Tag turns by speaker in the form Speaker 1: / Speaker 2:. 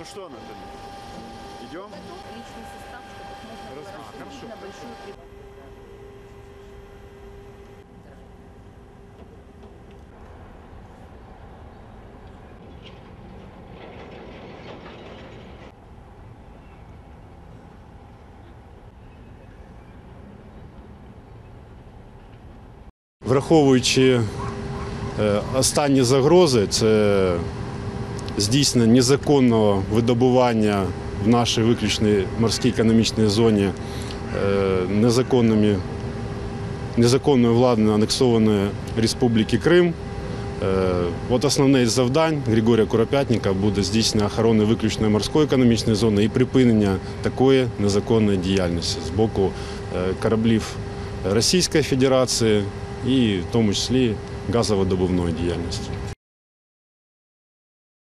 Speaker 1: Ну что, Наталья, идем?
Speaker 2: личный состав, чтобы их можно было
Speaker 1: Раз- а,
Speaker 2: распределить
Speaker 1: хорошо,
Speaker 2: на большую при-
Speaker 3: Враховуючи е, останні загрози, це здійснення незаконного видобування в нашій виключній морській економічній зоні е, незаконними, незаконною владою анексованої Республіки Крим. Е, От основне завдань Григорія Куропятника буде здійснення охорони виключної морської економічної зони і припинення такої незаконної діяльності з боку е, кораблів Російської Федерації і в тому числі газовидобувної діяльності.